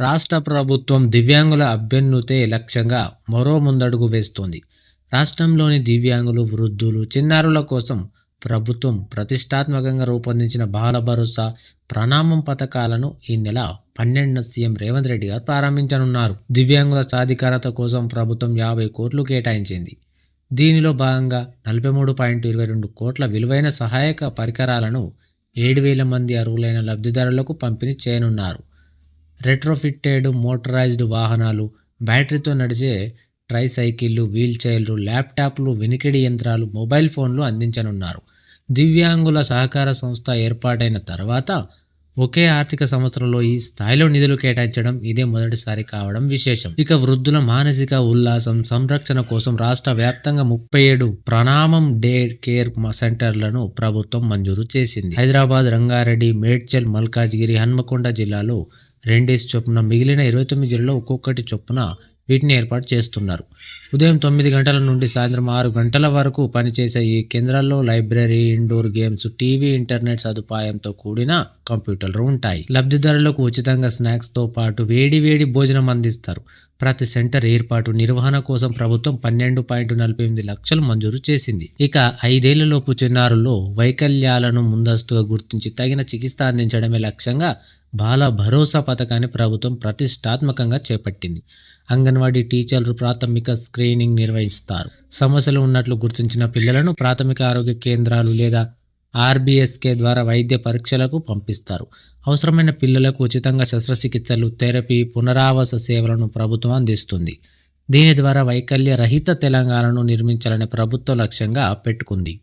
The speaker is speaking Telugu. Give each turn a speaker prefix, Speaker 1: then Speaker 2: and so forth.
Speaker 1: రాష్ట్ర ప్రభుత్వం దివ్యాంగుల అభ్యున్నతే లక్ష్యంగా మరో ముందడుగు వేస్తోంది. రాష్ట్రంలోని దివ్యాంగులు వృద్ధులు చిన్నారుల కోసం ప్రభుత్వం ప్రతిష్టాత్మకంగా రూపొందించిన బాల భరోసా ప్రణామం పథకాలను ఈ నెల పన్నెండున సీఎం రేవంత్ రెడ్డి గారు ప్రారంభించనున్నారు. దివ్యాంగుల సాధికారత కోసం ప్రభుత్వం యాభై కోట్లు కేటాయించింది. దీనిలో భాగంగా నలభై మూడు పాయింట్ ఇరవై రెండు కోట్ల విలువైన సహాయక పరికరాలను ఏడు వేల మంది అర్హులైన లబ్ధిదారులకు పంపిణీ చేయనున్నారు. రెట్రోఫిట్టెడ్ మోటరైజ్డ్ వాహనాలు బ్యాటరీతో నడిచే ట్రై సైకిళ్ళు వీల్ చైర్లు ల్యాప్టాప్లు వినికిడి యంత్రాలు మొబైల్ ఫోన్లు అందించనున్నారు. దివ్యాంగుల సహకార సంస్థ ఏర్పాటైన తర్వాత ఒకే ఆర్థిక సంవత్సరంలో ఈ స్థాయిలో నిధులు కేటాయించడం ఇదే మొదటిసారి కావడం విశేషం. ఇక వృద్ధుల మానసిక ఉల్లాసం సంరక్షణ కోసం రాష్ట్ర వ్యాప్తంగా ముప్పై ఏడు ప్రణామం డే కేర్ సెంటర్లను ప్రభుత్వం మంజూరు చేసింది. హైదరాబాద్ రంగారెడ్డి మేడ్చల్ మల్కాజ్గిరి హన్మకొండ జిల్లాలో రెండేసి చొప్పున మిగిలిన ఇరవై తొమ్మిది జిల్లాలో ఒక్కొక్కటి చొప్పున వీటిని ఏర్పాటు చేస్తున్నారు. ఉదయం తొమ్మిది గంటల నుండి సాయంత్రం ఆరు గంటల వరకు పనిచేసే ఈ కేంద్రాల్లో library indoor games TV internet సదుపాయంతో కూడిన కంప్యూటర్లు ఉంటాయి. లబ్ధిదారులకు ఉచితంగా స్నాక్స్తో పాటు వేడి వేడి భోజనం అందిస్తారు. ప్రతి సెంటర్ ఏర్పాటు నిర్వహణ కోసం ప్రభుత్వం పన్నెండు పాయింట్ నలభై ఎనిమిది లక్షలు మంజూరు చేసింది. ఇక ఐదేళ్ళలోపు చిన్నారుల్లో వైకల్యాలను ముందస్తుగా గుర్తించి తగిన చికిత్స అందించడమే లక్ష్యంగా బాల భరోసా పథకాన్ని ప్రభుత్వం ప్రతిష్టాత్మకంగా చేపట్టింది. అంగన్వాడీ టీచర్లు ప్రాథమిక స్క్రీనింగ్ నిర్వహిస్తారు. సమస్యలు ఉన్నట్లు గుర్తించిన పిల్లలను ప్రాథమిక ఆరోగ్య కేంద్రాలు లేదా ఆర్బీఎస్కే ద్వారా వైద్య పరీక్షలకు పంపిస్తారు. అవసరమైన పిల్లలకు ఉచితంగా శస్త్రచికిత్సలు థెరపీ పునరావాస సేవలను ప్రభుత్వం అందిస్తుంది. దీని ద్వారా వైకల్య రహిత తెలంగాణను నిర్మించాలనే ప్రభుత్వ లక్ష్యంగా పెట్టుకుంది.